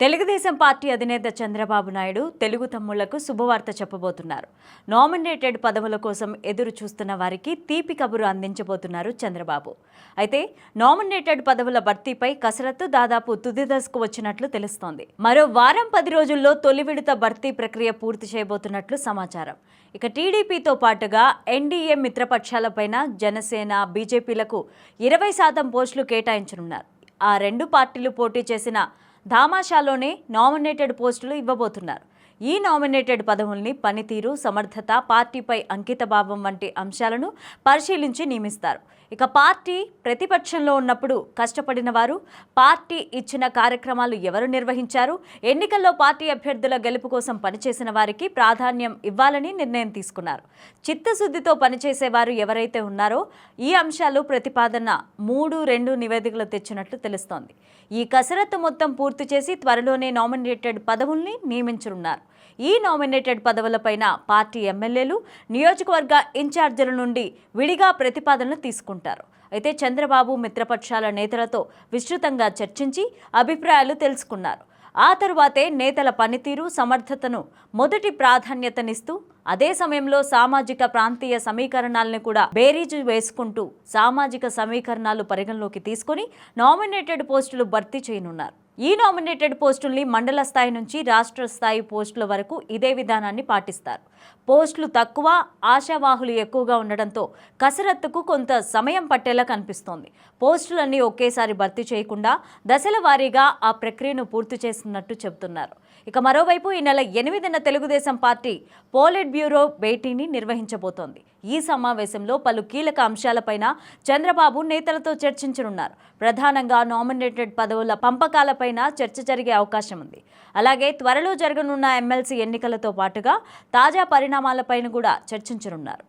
Telugu Desam party అధినేత చంద్రబాబు నాయుడు తెలుగు తమ్ముళ్ళకు శుభవార్త చెప్పబోతున్నారు. నామినేటెడ్ పదవుల కోసం ఎదురు చూస్తున్న వారికి తీపి కబురు అందించబోతున్నారు చంద్రబాబు. అయితే నామినేటెడ్ పదవుల భర్తీపై కసరత్తు దాదాపు తుది దశకు వచ్చినట్లు తెలుస్తోంది. మరో వారం పది రోజుల్లో తొలి విడత భర్తీ ప్రక్రియ పూర్తి చేయబోతున్నట్లు సమాచారం. ఇక టీడీపీతో పాటుగా ఎన్డీఏ మిత్రపక్షాలపైన జనసేన బీజేపీలకు ఇరవై శాతం పోస్టులు కేటాయించనున్నారు. ఆ రెండు పార్టీలు పోటీ చేసిన ధామాషాలోనే నామినేటెడ్ పోస్టులు ఇవ్వబోతున్నారు. ఈ నామినేటెడ్ పదవుల్ని పనితీరు సమర్థత పార్టీపై అంకితభావం వంటి అంశాలను పరిశీలించి నియమిస్తారు. ఇక పార్టీ ప్రతిపక్షంలో ఉన్నప్పుడు కష్టపడిన వారు పార్టీ ఇచ్చిన కార్యక్రమాలు ఎవరు నిర్వహించారు? ఎన్నికల్లో పార్టీ అభ్యర్థుల గెలుపు కోసం పనిచేసిన వారికి ప్రాధాన్యం ఇవ్వాలని నిర్ణయం తీసుకున్నారు. చిత్తశుద్ధితో పనిచేసేవారు ఎవరైతే ఉన్నారో ఈ అంశాలు ప్రతిపాదన మూడు రెండు నివేదికలు తెచ్చినట్లు తెలుస్తోంది. ఈ కసరత్తు మొత్తం పూర్తి చేసి త్వరలోనే నామినేటెడ్ పదవుల్ని నియమించనున్నారు. ఈ నామినేటెడ్ పదవులపైన పార్టీ ఎమ్మెల్యేలు నియోజకవర్గ ఇన్ఛార్జీల నుండి విడిగా ప్రతిపాదనలు తీసుకుంటారు అయితే చంద్రబాబు మిత్రపక్షాల నేతలతో విస్తృతంగా చర్చించి అభిప్రాయాలు తెలుసుకున్నారు. ఆ తరువాతే నేతల పనితీరు సమర్థతను మొదటి ప్రాధాన్యతనిస్తూ అదే సమయంలో సామాజిక ప్రాంతీయ సమీకరణాలను కూడా బేరీజు వేసుకుంటూ సామాజిక సమీకరణాలు పరిగణలోకి తీసుకొని నామినేటెడ్ పోస్టులు భర్తీ చేయనున్నారు. ఈ నామినేటెడ్ పోస్టుల్ని మండల స్థాయి నుంచి రాష్ట్ర స్థాయి పోస్టుల వరకు ఇదే విధానాన్ని పాటిస్తారు. పోస్టులు తక్కువ ఆశావాహులు ఎక్కువగా ఉండడంతో కసరత్తుకు కొంత సమయం పట్టేలా కనిపిస్తోంది. పోస్టులన్నీ ఒకేసారి భర్తీ చేయకుండా దశల వారీగా ఆ ప్రక్రియను పూర్తి చేస్తున్నట్టు చెబుతున్నారు. ఇక మరోవైపు ఈ నెల ఎనిమిదిన తెలుగుదేశం పార్టీ పోలిట్ బ్యూరో భేటీని నిర్వహించబోతోంది. ఈ సమావేశంలో పలు కీలక అంశాలపైన చంద్రబాబు నేతలతో చర్చించనున్నారు. ప్రధానంగా నామినేటెడ్ పదవుల పంపకాలపైన చర్చ జరిగే అవకాశం ఉంది. అలాగే త్వరలో జరగనున్న ఎమ్మెల్సీ ఎన్నికలతో పాటుగా తాజా పరిణామాలపైన కూడా చర్చించనున్నారు.